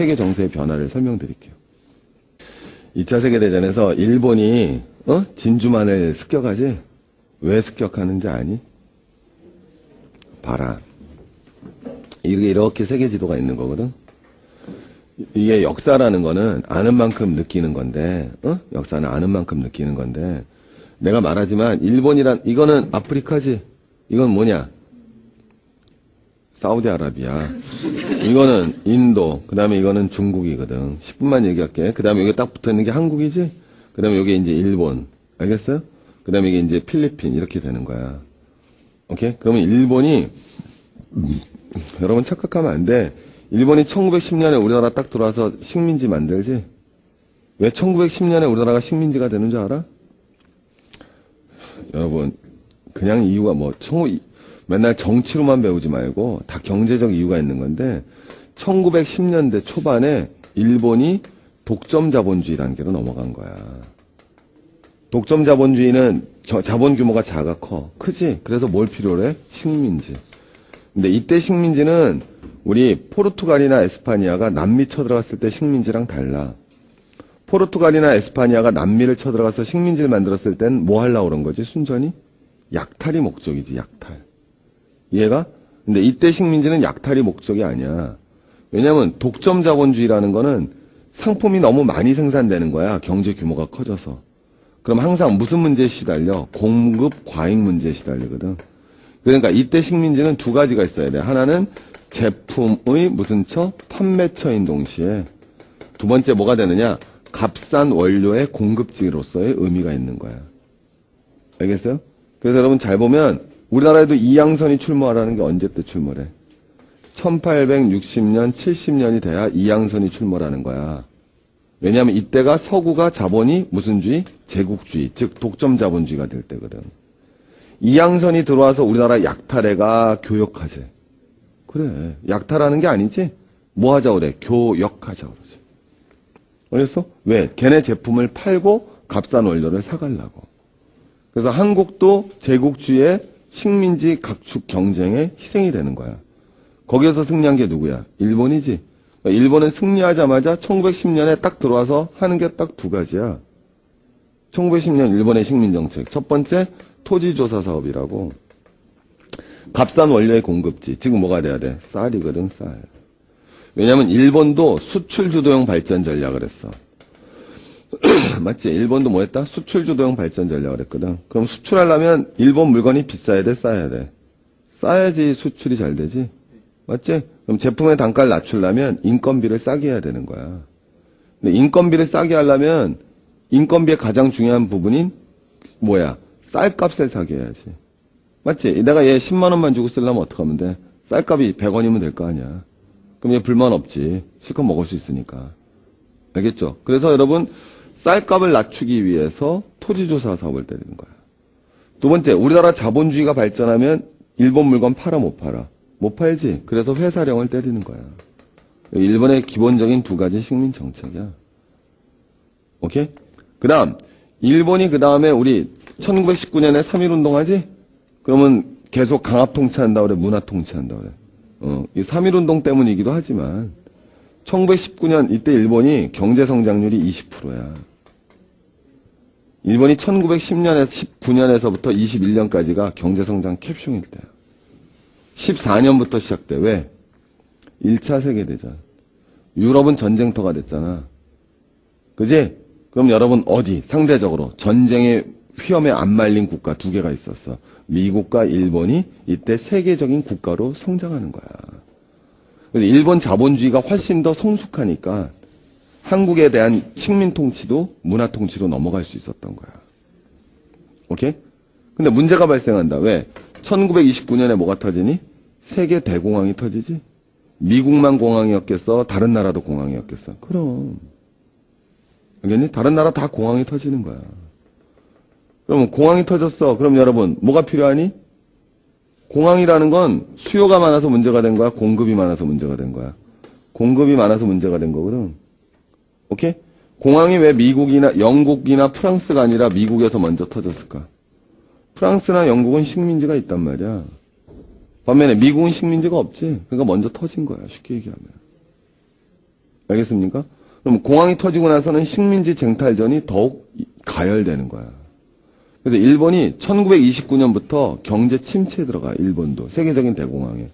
세계 정세의 변화를 설명드릴게요. 2차 세계대전에서 일본이 어? 진주만을 습격하지? 왜 습격하는지 아니? 봐라. 이게 이렇게 세계 지도가 있는 거거든. 이게 역사라는 거는 아는 만큼 느끼는 건데, 어? 역사는 아는 만큼 느끼는 건데, 내가 말하지만 일본이란 이거는 아프리카지. 이건 뭐냐? 사우디아라비아. 이거는 인도. 그 다음에 이거는 중국이거든. 10분만 얘기할게. 그 다음에 여기 딱 붙어 있는 게 한국이지. 그 다음에 여기 이제 일본. 알겠어요? 그 다음에 이게 이제 필리핀 이렇게 되는 거야. 오케이? 그러면 일본이 여러분 착각하면 안 돼. 일본이 1910년에 우리나라 딱 들어와서 식민지 만들지? 왜 1910년에 우리나라가 식민지가 되는 줄 알아? 여러분, 그냥 이유가 뭐, 청- 맨날 정치로만 배우지 말고 다 경제적 이유가 있는 건데, 1910년대 초반에 일본이 독점 자본주의 단계로 넘어간 거야. 독점 자본주의는 저- 자본 규모가 작아 커. 크지? 그래서 뭘 필요로 해? 식민지. 근데 이때 식민지는 우리 포르투갈이나 에스파니아가 남미 쳐들어갔을 때 식민지랑 달라. 포르투갈이나 에스파니아가 남미를 쳐들어가서 식민지를 만들었을 땐 뭐 하려고 그런 거지, 순전히? 약탈이 목적이지, 약탈. 이해가? 근데 이때 식민지는 약탈이 목적이 아니야. 왜냐면 독점 자본주의라는 거는 상품이 너무 많이 생산되는 거야, 경제 규모가 커져서. 그럼 항상 무슨 문제에 시달려? 공급 과잉 문제에 시달리거든. 그러니까 이때 식민지는 두 가지가 있어야 돼. 하나는 제품의 무슨 처? 판매처인 동시에 두 번째 뭐가 되느냐? 값싼 원료의 공급지로서의 의미가 있는 거야. 알겠어요? 그래서 여러분 잘 보면 우리나라에도 이양선이 출몰하는 게 언제 때 출몰해? 1860년, 70년이 돼야 이양선이 출몰하는 거야. 왜냐하면 이때가 서구가 자본이 무슨 주의? 제국주의, 즉 독점 자본주의가 될 때거든. 이양선이 들어와서 우리나라 약탈해가 교역하재. 그래. 약탈하는 게 아니지? 뭐 하자 그래? 교역하자 그러지. 알겠어? 왜? 걔네 제품을 팔고 값싼 원료를 사가려고. 그래서 한국도 제국주의의 식민지 각축 경쟁에 희생이 되는 거야. 거기에서 승리한 게 누구야? 일본이지. 그러니까 일본은 승리하자마자 1910년에 딱 들어와서 하는 게 딱 두 가지야. 1910년 일본의 식민정책. 첫 번째, 토지조사 사업이라고. 값싼 원료의 공급지. 지금 뭐가 돼야 돼? 쌀이거든, 쌀. 왜냐면 일본도 수출 주도형 발전 전략을 했어. 맞지? 일본도 뭐 했다? 수출 주도형 발전 전략을 했거든. 그럼 수출하려면 일본 물건이 비싸야 돼, 싸야 돼? 싸야지 수출이 잘 되지? 맞지? 그럼 제품의 단가를 낮추려면 인건비를 싸게 해야 되는 거야. 근데 인건비를 싸게 하려면 인건비의 가장 중요한 부분인 뭐야? 쌀값을 사게 해야지. 맞지? 내가 얘 10만 원만 주고 쓰려면 어떡하면 돼? 쌀값이 100원이면 될 거 아니야. 그럼 얘 불만 없지. 실컷 먹을 수 있으니까. 알겠죠? 그래서 여러분 쌀값을 낮추기 위해서 토지조사 사업을 때리는 거야. 두 번째, 우리나라 자본주의가 발전하면 일본 물건 팔아 못 팔아? 못 팔지. 그래서 회사령을 때리는 거야. 일본의 기본적인 두 가지 식민 정책이야. 오케이? 그 다음, 일본이 그 다음에 우리 1919년에 3.1 운동 하지? 그러면 계속 강압 통치한다 그래, 문화 통치한다 그래. 어, 이 3.1 운동 때문이기도 하지만, 1919년 이때 일본이 경제 성장률이 20%야. 일본이 1910년에서 19년에서부터 21년까지가 경제 성장 캡슐일 때야. 14년부터 시작돼. 왜? 1차 세계대전. 유럽은 전쟁터가 됐잖아. 그지? 그럼 여러분 어디 상대적으로 전쟁의 위험에 안 말린 국가 두 개가 있었어. 미국과 일본이 이때 세계적인 국가로 성장하는 거야. 근데 일본 자본주의가 훨씬 더 성숙하니까 한국에 대한 식민 통치도 문화 통치로 넘어갈 수 있었던 거야. 오케이? 근데 문제가 발생한다. 왜? 1929년에 뭐가 터지니? 세계 대공황이 터지지? 미국만 공황이었겠어? 다른 나라도 공황이었겠어? 그럼. 알겠니? 다른 나라 다 공황이 터지는 거야. 그러면 공황이 터졌어. 그럼 여러분, 뭐가 필요하니? 공황이라는 건 수요가 많아서 문제가 된 거야? 공급이 많아서 문제가 된 거야? 공급이 많아서 문제가 된 거거든. 오케이? 공황이 왜 미국이나 영국이나 프랑스가 아니라 미국에서 먼저 터졌을까? 프랑스나 영국은 식민지가 있단 말이야. 반면에 미국은 식민지가 없지. 그러니까 먼저 터진 거야. 쉽게 얘기하면. 알겠습니까? 그럼 공항이 터지고 나서는 식민지 쟁탈전이 더욱 이- 가열되는 거야. 그래서 일본이 1929년부터 경제 침체에 들어가, 일본도. 세계적인 대공황에.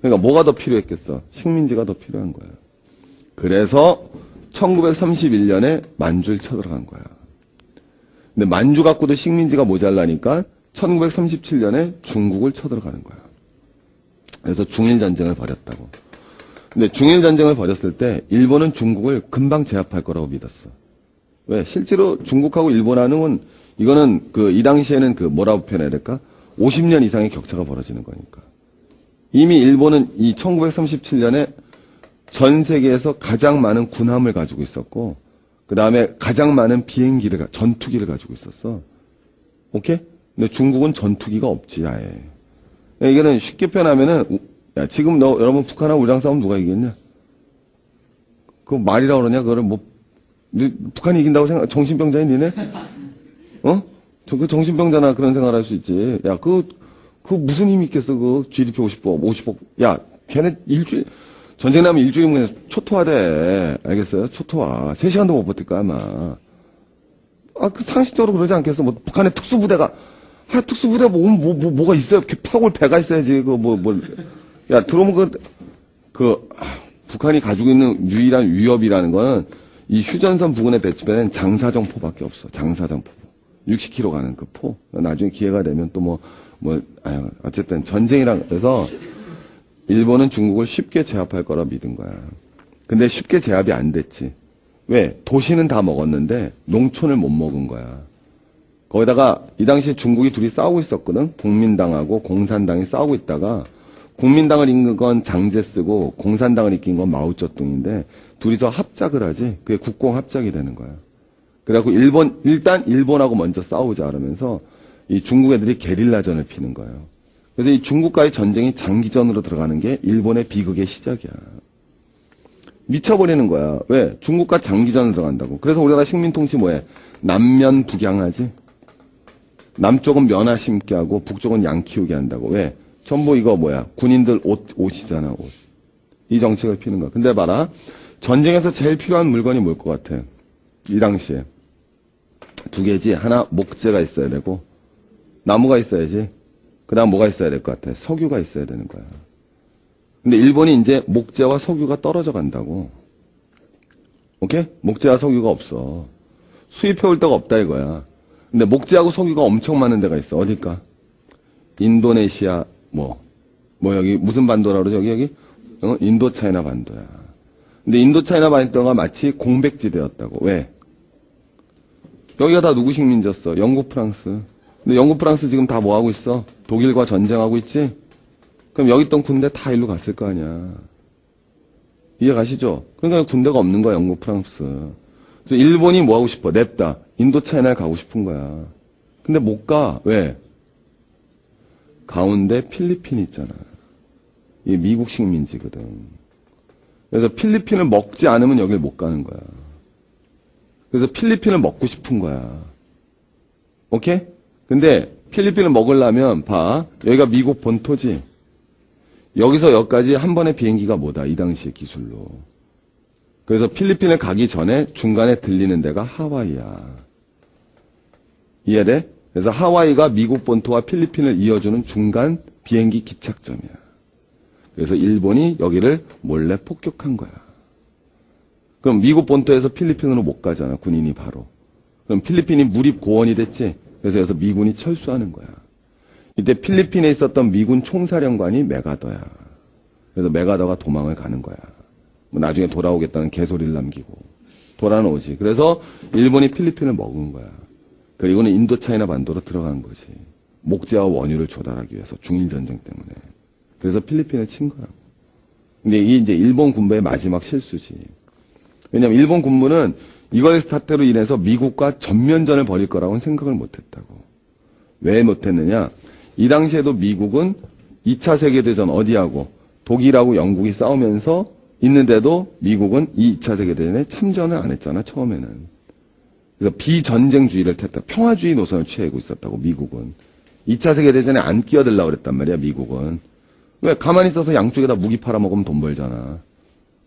그러니까 뭐가 더 필요했겠어? 식민지가 더 필요한 거야. 그래서 1931년에 만주를 쳐들어간 거야. 근데 만주 갖고도 식민지가 모자라니까 1937년에 중국을 쳐들어가는 거야. 그래서 중일 전쟁을 벌였다고. 근데 중일 전쟁을 벌였을 때 일본은 중국을 금방 제압할 거라고 믿었어. 왜? 실제로 중국하고 일본하는 이거는 그 이 당시에는 그 뭐라고 표현해야 될까? 50년 이상의 격차가 벌어지는 거니까. 이미 일본은 이 1937년에 전 세계에서 가장 많은 군함을 가지고 있었고, 그 다음에 가장 많은 비행기를, 가- 전투기를 가지고 있었어. 오케이? 근데 중국은 전투기가 없지, 아예. 이거는 쉽게 표현하면은, 우- 야, 지금 너, 여러분 북한하고 우리랑 싸우면 누가 이기겠냐? 그 말이라 그러냐? 그거를 뭐, 니- 북한이 이긴다고 생각, 정신병자니, 니네? 어? 저, 그 정신병자나 그런 생각을 할수 있지. 야, 그, 그 무슨 힘이 있겠어, 그 GDP 50억, 50억. 야, 걔네 일주일, 전쟁 나면 일주일이면 그냥 초토화돼. 알겠어요? 초토화. 3시간도 못 버틸 거야, 아마. 아, 그 상식적으로 그러지 않겠어? 뭐, 북한의 특수부대가, 아, 특수부대가 뭐, 뭐, 뭐, 뭐가 있어요? 파골 배가 있어야지, 그, 뭐, 뭐. 야, 들어오면 그, 그, 아, 북한이 가지고 있는 유일한 위협이라는 거는 이 휴전선 부근에 배치된 장사정 포밖에 없어. 장사정 포. 60km 가는 그 포. 나중에 기회가 되면 또 뭐, 뭐, 아유, 어쨌든 전쟁이랑, 그래서 일본은 중국을 쉽게 제압할 거라 믿은 거야. 근데 쉽게 제압이 안 됐지. 왜? 도시는 다 먹었는데 농촌을 못 먹은 거야. 거기다가 이 당시에 중국이 둘이 싸우고 있었거든. 국민당하고 공산당이 싸우고 있다가 국민당을 이긴 건 장제 쓰고 공산당을 이긴 건 마오쩌둥인데 둘이서 합작을 하지. 그게 국공 합작이 되는 거야. 그래갖고 일본 일단 일본하고 먼저 싸우자 그러면서 이 중국 애들이 게릴라전을 피는 거예요. 그래서 이 중국과의 전쟁이 장기전으로 들어가는 게 일본의 비극의 시작이야. 미쳐버리는 거야. 왜? 중국과 장기전을 들어간다고. 그래서 우리나라 식민통치 뭐해? 남면 북양하지? 남쪽은 면화 심게 하고 북쪽은 양 키우게 한다고. 왜? 전부 이거 뭐야? 군인들 옷, 옷이잖아, 옷. 이 정책을 피는 거야. 근데 봐라. 전쟁에서 제일 필요한 물건이 뭘 것 같아? 이 당시에. 두 개지. 하나, 목재가 있어야 되고, 나무가 있어야지. 그 다음 뭐가 있어야 될 것 같아? 석유가 있어야 되는 거야. 근데 일본이 이제 목재와 석유가 떨어져 간다고. 오케이? 목재와 석유가 없어. 수입해 올 데가 없다 이거야. 근데 목재하고 석유가 엄청 많은 데가 있어. 어딜까? 인도네시아, 뭐, 뭐 여기, 무슨 반도라 그러죠? 여기, 여기? 어? 인도 차이나 반도야. 근데 인도 차이나 반도가 마치 공백지대였다고. 왜? 여기가 다 누구 식민지였어? 영국, 프랑스. 근데 영국, 프랑스 지금 다 뭐 하고 있어? 독일과 전쟁하고 있지? 그럼 여기 있던 군대 다 일로 갔을 거 아니야. 이해 가시죠? 그러니까 군대가 없는 거야, 영국, 프랑스. 그래서 일본이 뭐 하고 싶어? 냅다. 인도 차이나를 가고 싶은 거야. 근데 못 가. 왜? 가운데 필리핀이 있잖아. 이게 미국 식민지거든. 그래서 필리핀을 먹지 않으면 여길 못 가는 거야. 그래서 필리핀을 먹고 싶은 거야. 오케이? 근데 필리핀을 먹으려면 봐. 여기가 미국 본토지. 여기서 여기까지 한 번의 비행기가 뭐다. 이 당시의 기술로. 그래서 필리핀을 가기 전에 중간에 들리는 데가 하와이야. 이해돼? 그래서 하와이가 미국 본토와 필리핀을 이어주는 중간 비행기 기착점이야. 그래서 일본이 여기를 몰래 폭격한 거야. 그럼 미국 본토에서 필리핀으로 못 가잖아, 군인이 바로. 그럼 필리핀이 무립 고원이 됐지? 그래서 여기서 미군이 철수하는 거야. 이때 필리핀에 있었던 미군 총사령관이 메가더야. 그래서 메가더가 도망을 가는 거야. 뭐 나중에 돌아오겠다는 개소리를 남기고. 돌아오지. 그래서 일본이 필리핀을 먹은 거야. 그리고는 인도 차이나 반도로 들어간 거지. 목재와 원유를 조달하기 위해서 중일 전쟁 때문에. 그래서 필리핀을 친 거라고. 근데 이게 이제 일본 군부의 마지막 실수지. 왜냐면 일본 군부는 이걸 사태로 인해서 미국과 전면전을 벌일 거라고는 생각을 못 했다고. 왜 못했느냐? 이 당시에도 미국은 2차 세계대전 어디하고 독일하고 영국이 싸우면서 있는데도 미국은 이 2차 세계대전에 참전을 안 했잖아, 처음에는. 그래서 비전쟁주의를 택했다. 평화주의 노선을 취하고 있었다고, 미국은. 2차 세계대전에 안 끼어들려고 그랬단 말이야, 미국은. 왜? 가만히 있어서 양쪽에다 무기 팔아먹으면 돈 벌잖아.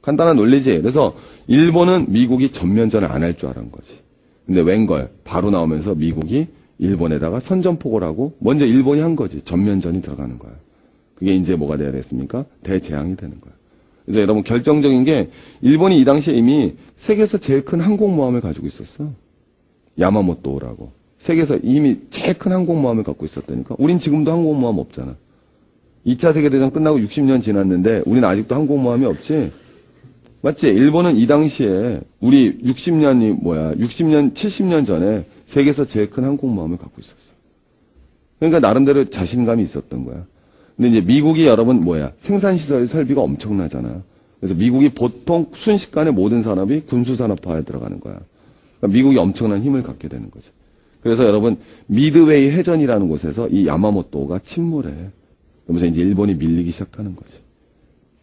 간단한 논리지. 그래서 일본은 미국이 전면전을 안 할 줄 알은 거지. 근데 웬걸 바로 나오면서 미국이 일본에다가 선전포고를 하고 먼저 일본이 한 거지. 전면전이 들어가는 거야. 그게 이제 뭐가 돼야 됐습니까? 대재앙이 되는 거야. 그래서 여러분 결정적인 게 일본이 이 당시에 이미 세계에서 제일 큰 항공모함을 가지고 있었어. 야마모토라고. 세계에서 이미 제일 큰 항공모함을 갖고 있었다니까. 우린 지금도 항공모함 없잖아. 2차 세계대전 끝나고 60년 지났는데 우린 아직도 항공모함이 없지. 맞지? 일본은 이 당시에 우리 60년이 뭐야? 60년, 70년 전에 세계에서 제일 큰 항공모함을 갖고 있었어. 그러니까 나름대로 자신감이 있었던 거야. 근데 이제 미국이 여러분 뭐야? 생산시설 설비가 엄청나잖아. 그래서 미국이 보통 순식간에 모든 산업이 군수산업화에 들어가는 거야. 그러니까 미국이 엄청난 힘을 갖게 되는 거죠. 그래서 여러분 미드웨이 해전이라는 곳에서 이 야마모토가 침몰해. 그러면서 이제 일본이 밀리기 시작하는 거지.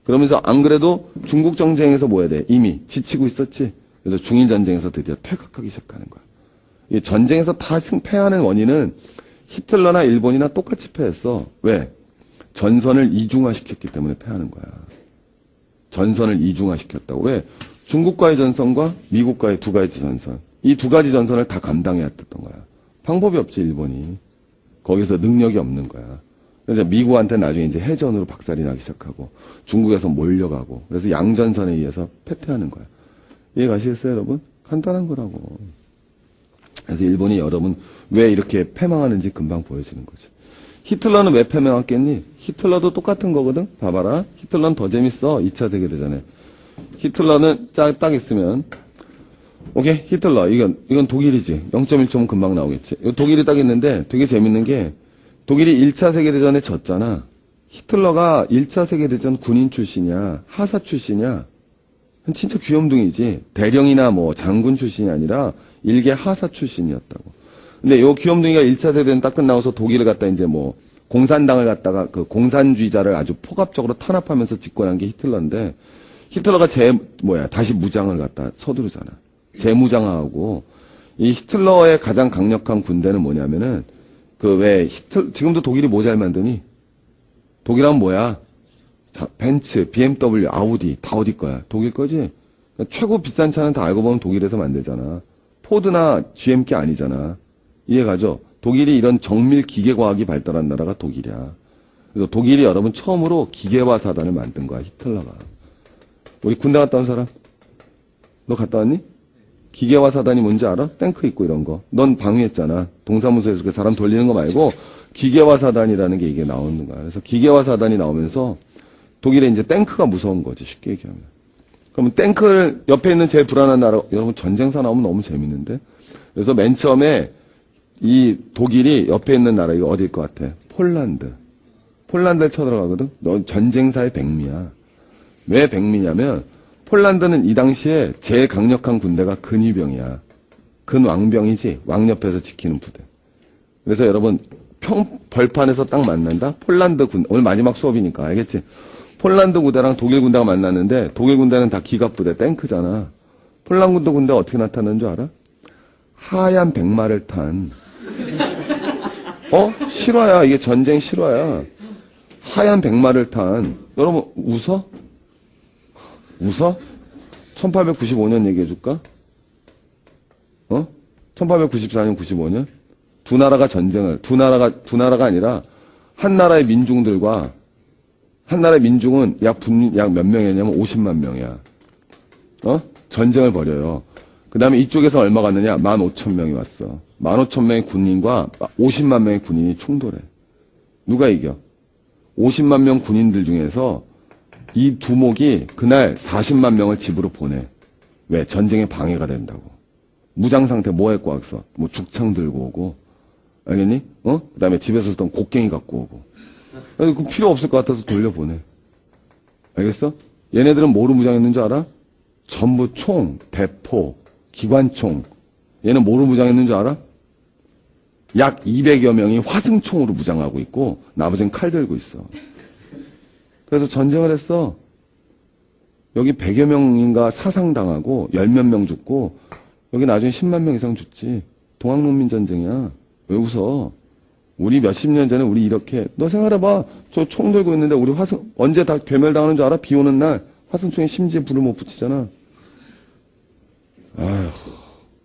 그러면서 안 그래도 중국 전쟁에서 뭐 해야 돼? 이미 지치고 있었지. 그래서 중일 전쟁에서 드디어 퇴각하기 시작하는 거야. 이 전쟁에서 다 승패하는 원인은 히틀러나 일본이나 똑같이 패했어. 왜? 전선을 이중화시켰기 때문에 패하는 거야. 전선을 이중화시켰다고. 왜? 중국과의 전선과 미국과의 두 가지 전선. 이 두 가지 전선을 다 감당해야 됐던 거야. 방법이 없지, 일본이. 거기서 능력이 없는 거야. 그래서 미국한테 나중에 이제 해전으로 박살이 나기 시작하고 중국에서 몰려가고 그래서 양전선에 의해서 패퇴하는 거야. 이해 가시겠어요, 여러분? 간단한 거라고. 그래서 일본이 여러분 왜 이렇게 패망하는지 금방 보여지는 거죠. 히틀러는 왜 패망했겠니? 히틀러도 똑같은 거거든? 봐봐라. 히틀러는 더 재밌어. 2차 세계대전에. 히틀러는 딱, 딱 있으면, 오케이, 히틀러. 이건, 이건 독일이지. 0.1초면 금방 나오겠지. 독일이 딱 있는데 되게 재밌는 게, 독일이 1차 세계대전에 졌잖아. 히틀러가 1차 세계대전 군인 출신이야. 하사 출신이야. 진짜 귀염둥이지. 대령이나 뭐 장군 출신이 아니라 일개 하사 출신이었다고. 근데 요 귀염둥이가 1차 세대는 딱 끝나고서 독일을 갖다 이제 뭐 공산당을 갖다가 그 공산주의자를 아주 포갑적으로 탄압하면서 집권한 게 히틀러인데 히틀러가 재 뭐야 다시 무장을 갖다 서두르잖아. 재무장하고 이 히틀러의 가장 강력한 군대는 뭐냐면은 그 왜 히틀 지금도 독일이 뭐 잘 만드니? 독일하면 뭐야? 자, 벤츠, BMW, 아우디 다 어디 거야? 독일 거지? 그러니까 최고 비싼 차는 다 알고 보면 독일에서 만들잖아. 포드나 GM 게 아니잖아. 이해가죠? 독일이 이런 정밀 기계과학이 발달한 나라가 독일이야. 그래서 독일이 여러분 처음으로 기계화 사단을 만든 거야, 히틀러가. 우리 군대 갔다 온 사람? 너 갔다 왔니? 기계화 사단이 뭔지 알아? 탱크 있고 이런 거. 넌 방위했잖아. 동사무소에서 그 사람 돌리는 거 말고 기계화 사단이라는 게 이게 나오는 거야. 그래서 기계화 사단이 나오면서 독일에 이제 탱크가 무서운 거지, 쉽게 얘기하면. 그러면 탱크를 옆에 있는 제일 불안한 나라, 여러분 전쟁사 나오면 너무 재밌는데? 그래서 맨 처음에 이 독일이 옆에 있는 나라, 이거 어딜 것 같아? 폴란드. 폴란드에 쳐들어가거든? 너 전쟁사의 백미야. 왜 백미냐면, 폴란드는 이 당시에 제일 강력한 군대가 근위병이야. 근왕병이지, 왕 옆에서 지키는 부대. 그래서 여러분, 평, 벌판에서 딱 만난다? 폴란드 군, 오늘 마지막 수업이니까, 알겠지? 폴란드 군대랑 독일 군대가 만났는데, 독일 군대는 다 기갑 부대, 탱크잖아. 폴란드 군대 어떻게 나타나는 줄 알아? 하얀 백마를 탄, 어? 실화야. 이게 전쟁 실화야. 하얀 백마를 탄. 여러분, 웃어? 웃어? 1895년 얘기해줄까? 어? 1894년, 95년? 두 나라가 전쟁을, 두 나라가, 두 나라가 아니라, 한 나라의 민중들과, 한 나라의 민중은 약 분, 약 몇 명이냐면 50만 명이야. 어? 전쟁을 벌여요. 그 다음에 이쪽에서 얼마 갔느냐? 15,000명이 왔어. 15,000명의 군인과 50만 명의 군인이 충돌해. 누가 이겨? 50만 명 군인들 중에서 이 두목이 그날 40만 명을 집으로 보내. 왜? 전쟁에 방해가 된다고. 무장 상태 뭐 할거 왔어? 뭐 죽창 들고 오고. 알겠니? 어? 그 다음에 집에서 쓰던 곡괭이 갖고 오고. 그 필요 없을 것 같아서 돌려보내. 알겠어? 얘네들은 뭐로 무장했는 줄 알아? 전부 총, 대포, 기관총. 얘는 뭐로 무장했는 줄 알아? 약 200여 명이 화승총으로 무장하고 있고, 나머지는 칼 들고 있어. 그래서 전쟁을 했어. 여기 100여 명인가 사상당하고, 열 몇 명 죽고, 여기 나중에 10만 명 이상 죽지. 동학농민 전쟁이야. 왜 웃어? 우리 몇십 년 전에 우리 이렇게, 너 생각해봐. 저 총 들고 있는데 우리 화승, 언제 다 괴멸당하는 줄 알아? 비 오는 날. 화승총에 심지에 불을 못 붙이잖아. 아휴,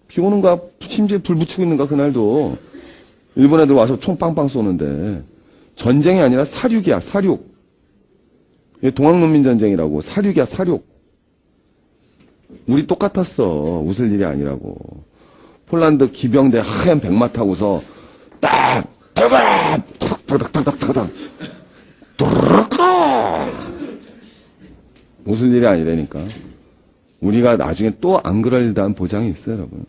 비 오는가, 심지에 불 붙이고 있는가, 그날도. 일본 애들 와서 총 빵빵 쏘는데. 전쟁이 아니라 사륙이야, 사륙. 동학농민전쟁이라고. 사륙이야, 사륙. 우리 똑같았어. 웃을 일이 아니라고. 폴란드 기병대 하얀 백마 타고서 딱, 대가! 탁탁탁탁탁탁탁. 도르르르 웃을 일이 아니라니까. 우리가 나중에 또 안 그럴다는 보장이 있어요, 여러분.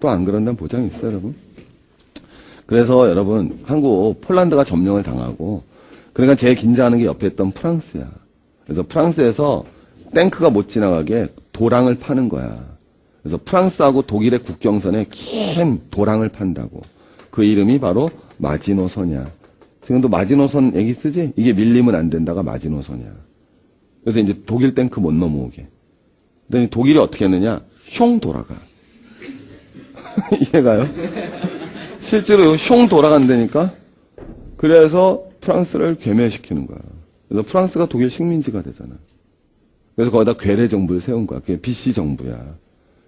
또 안 그런다는 보장이 있어요, 여러분. 그래서 여러분, 한국, 폴란드가 점령을 당하고, 그러니까 제일 긴장하는 게 옆에 있던 프랑스야. 그래서 프랑스에서 탱크가 못 지나가게 도랑을 파는 거야. 그래서 프랑스하고 독일의 국경선에 긴 도랑을 판다고. 그 이름이 바로 마지노선이야. 지금도 마지노선 얘기 쓰지? 이게 밀리면 안 된다가 마지노선이야. 그래서 이제 독일 탱크 못 넘어오게. 그랬더니 독일이 어떻게 했느냐? 숑 돌아가. 이해가요? 실제로 숑 돌아간다니까? 그래서 프랑스를 괴멸시키는 거야. 그래서 프랑스가 독일 식민지가 되잖아. 그래서 거기다 괴뢰 정부를 세운 거야. 그게 BC 정부야.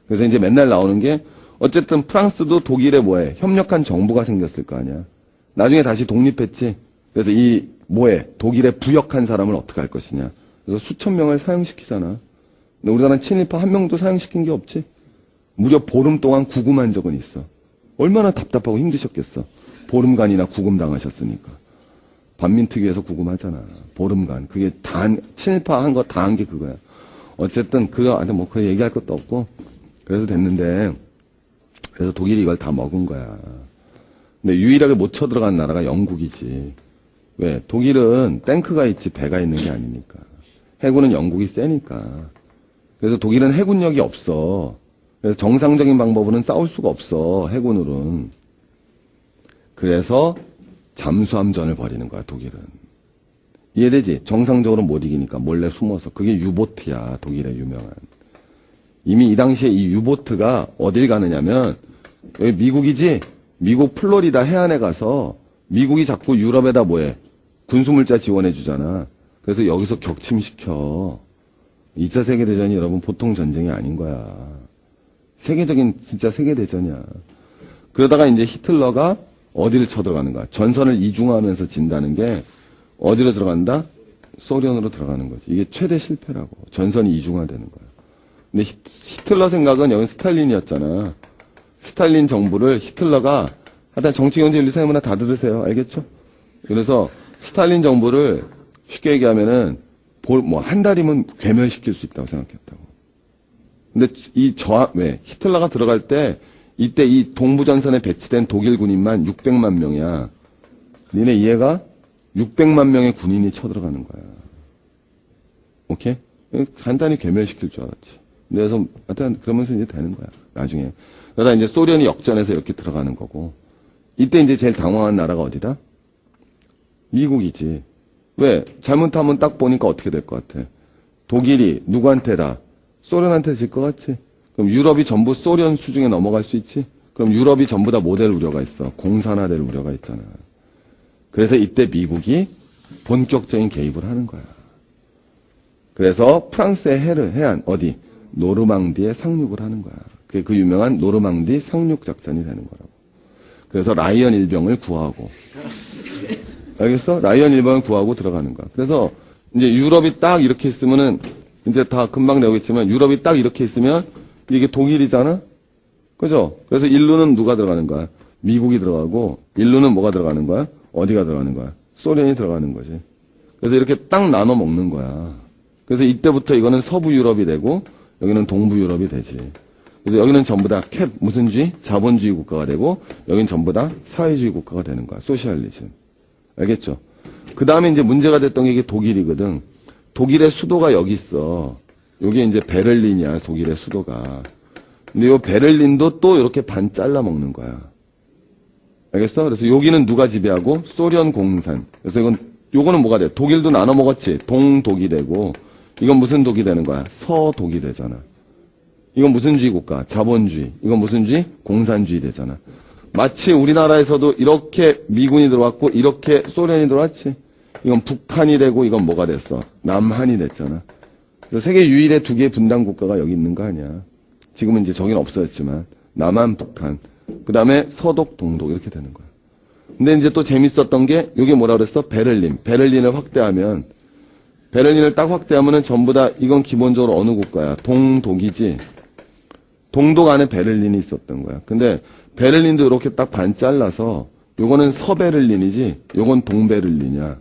그래서 이제 맨날 나오는 게 어쨌든 프랑스도 독일에 뭐해? 협력한 정부가 생겼을 거 아니야. 나중에 다시 독립했지. 그래서 이 뭐해? 독일에 부역한 사람을 어떻게 할 것이냐. 그래서 수천 명을 사형시키잖아. 근데 우리나라는 친일파 한 명도 사형시킨 게 없지. 무려 보름 동안 구금한 적은 있어. 얼마나 답답하고 힘드셨겠어. 보름간이나 구금 당하셨으니까. 반민특위에서 구금하잖아. 보름간. 그게 다, 한- 친일파 한 거 다 한 게 그거야. 어쨌든 그거, 아니, 뭐, 그 얘기할 것도 없고. 그래서 됐는데, 그래서 독일이 이걸 다 먹은 거야. 근데 유일하게 못 쳐들어간 나라가 영국이지. 왜? 독일은 탱크가 있지 배가 있는 게 아니니까. 해군은 영국이 세니까. 그래서 독일은 해군력이 없어. 그래서 정상적인 방법으로는 싸울 수가 없어. 해군으로는. 그래서 잠수함전을 벌이는 거야, 독일은. 이해되지? 정상적으로 못 이기니까 몰래 숨어서. 그게 유보트야, 독일의 유명한. 이미 이 당시에 이 유보트가 어딜 가느냐면, 여기 미국이지? 미국 플로리다 해안에 가서 미국이 자꾸 유럽에다 뭐해? 군수물자 지원해 주잖아. 그래서 여기서 격침시켜. 2차 세계대전이 여러분 보통 전쟁이 아닌 거야. 세계적인 진짜 세계대전이야. 그러다가 이제 히틀러가 어디를 쳐들어가는 거야? 전선을 이중화하면서 진다는 게 어디로 들어간다? 소련으로 들어가는 거지. 이게 최대 실패라고. 전선이 이중화되는 거야. 근데 히- 히틀러 생각은 여기 스탈린이었잖아. 스탈린 정부를 히틀러가 하여튼 정치, 경제, 윤리, 사회문화 다 들으세요. 알겠죠? 그래서 스탈린 정부를 쉽게 얘기하면은 뭐 한 달이면 괴멸시킬 수 있다고 생각했다고. 근데 이 저하 왜 히틀러가 들어갈 때 이때 이 동부전선에 배치된 독일 군인만 600만 명이야. 니네 이해가? 600만 명의 군인이 쳐들어가는 거야. 오케이? 간단히 괴멸시킬 줄 알았지. 그래서 하여튼 그러면서 이제 되는 거야. 나중에. 그러다 이제 소련이 역전해서 이렇게 들어가는 거고. 이때 이제 제일 당황한 나라가 어디다? 미국이지. 왜? 잘못하면 딱 보니까 어떻게 될 것 같아? 독일이 누구한테 다? 소련한테 질 것 같지? 그럼 유럽이 전부 소련 수중에 넘어갈 수 있지? 그럼 유럽이 전부 다못될 우려가 있어. 공산화될 우려가 있잖아. 그래서 이때 미국이 본격적인 개입을 하는 거야. 그래서 프랑스의 해를, 해안, 어디? 노르망디에 상륙을 하는 거야. 그게 그 유명한 노르망디 상륙 작전이 되는 거라고. 그래서 라이언 일병을 구하고. 알겠어? 라이언 일병을 구하고 들어가는 거야. 그래서 이제 유럽이 딱 이렇게 있으면은 이제 다 금방 나오겠지만 유럽이 딱 이렇게 있으면 이게 독일이잖아? 그죠? 그래서 일루는 누가 들어가는 거야? 미국이 들어가고 일루는 뭐가 들어가는 거야? 어디가 들어가는 거야? 소련이 들어가는 거지. 그래서 이렇게 딱 나눠 먹는 거야. 그래서 이때부터 이거는 서부 유럽이 되고 여기는 동부 유럽이 되지. 그래서 여기는 전부 다 캡 무슨 주의? 자본주의 국가가 되고 여기는 전부 다 사회주의 국가가 되는 거야. 소시알리즘. 알겠죠? 그 다음에 이제 문제가 됐던 게 이게 독일이거든. 독일의 수도가 여기 있어. 여기 이제 베를린이야, 독일의 수도가. 근데 요 베를린도 또 이렇게 반 잘라 먹는 거야. 알겠어? 그래서 여기는 누가 지배하고? 소련 공산. 그래서 이건, 요거는 뭐가 돼? 독일도 나눠 먹었지. 동독이 되고. 이건 무슨 독이 되는 거야? 서독이 되잖아. 이건 무슨 주의 국가? 자본주의. 이건 무슨 주의? 공산주의 되잖아. 마치 우리나라에서도 이렇게 미군이 들어왔고 이렇게 소련이 들어왔지. 이건 북한이 되고 이건 뭐가 됐어? 남한이 됐잖아. 세계 유일의 두 개의 분단 국가가 여기 있는 거 아니야. 지금은 이제 저긴 없어졌지만 남한, 북한, 그 다음에 서독, 동독 이렇게 되는 거야. 근데 이제 또 재밌었던 게 이게 뭐라 그랬어? 베를린. 베를린을 확대하면 베를린을 딱 확대하면은 전부 다 이건 기본적으로 어느 국가야? 동독이지. 동독 안에 베를린이 있었던 거야. 근데 베를린도 이렇게 딱 반 잘라서 요거는 서베를린이지. 요건 동베를린이야.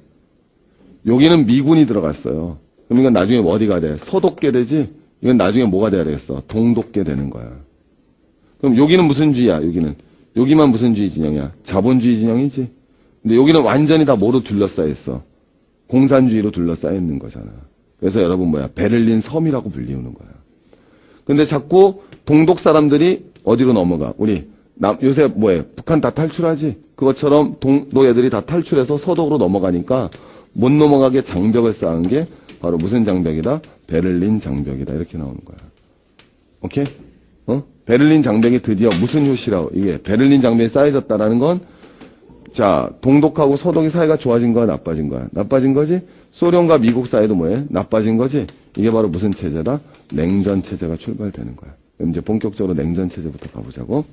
여기는 미군이 들어갔어요. 그럼 이건 나중에 어디가 돼? 서독계 되지? 이건 나중에 뭐가 돼야 되겠어? 동독계 되는 거야. 그럼 여기는 무슨 주의야? 여기는 여기만 무슨 주의 진영이야? 자본주의 진영이지. 근데 여기는 완전히 다 뭐로 둘러싸여 있어? 공산주의로 둘러싸여 있는 거잖아. 그래서 여러분 뭐야? 베를린 섬이라고 불리우는 거야. 근데 자꾸 동독 사람들이 어디로 넘어가? 우리 남 요새 뭐해? 북한 다 탈출하지. 그것처럼 동독 애들이 다 탈출해서 서독으로 넘어가니까 못 넘어가게 장벽을 쌓은 게 바로 무슨 장벽이다? 베를린 장벽이다. 이렇게 나오는 거야. 오케이? 어? 베를린 장벽이 드디어 무슨 효시라고 이게 베를린 장벽이 쌓여졌다라는 건 자, 동독하고 서독이 사이가 좋아진 거야, 나빠진 거야? 나빠진 거지? 소련과 미국 사이도 뭐해? 나빠진 거지? 이게 바로 무슨 체제다? 냉전 체제가 출발되는 거야. 이제 본격적으로 냉전 체제부터 가보자고.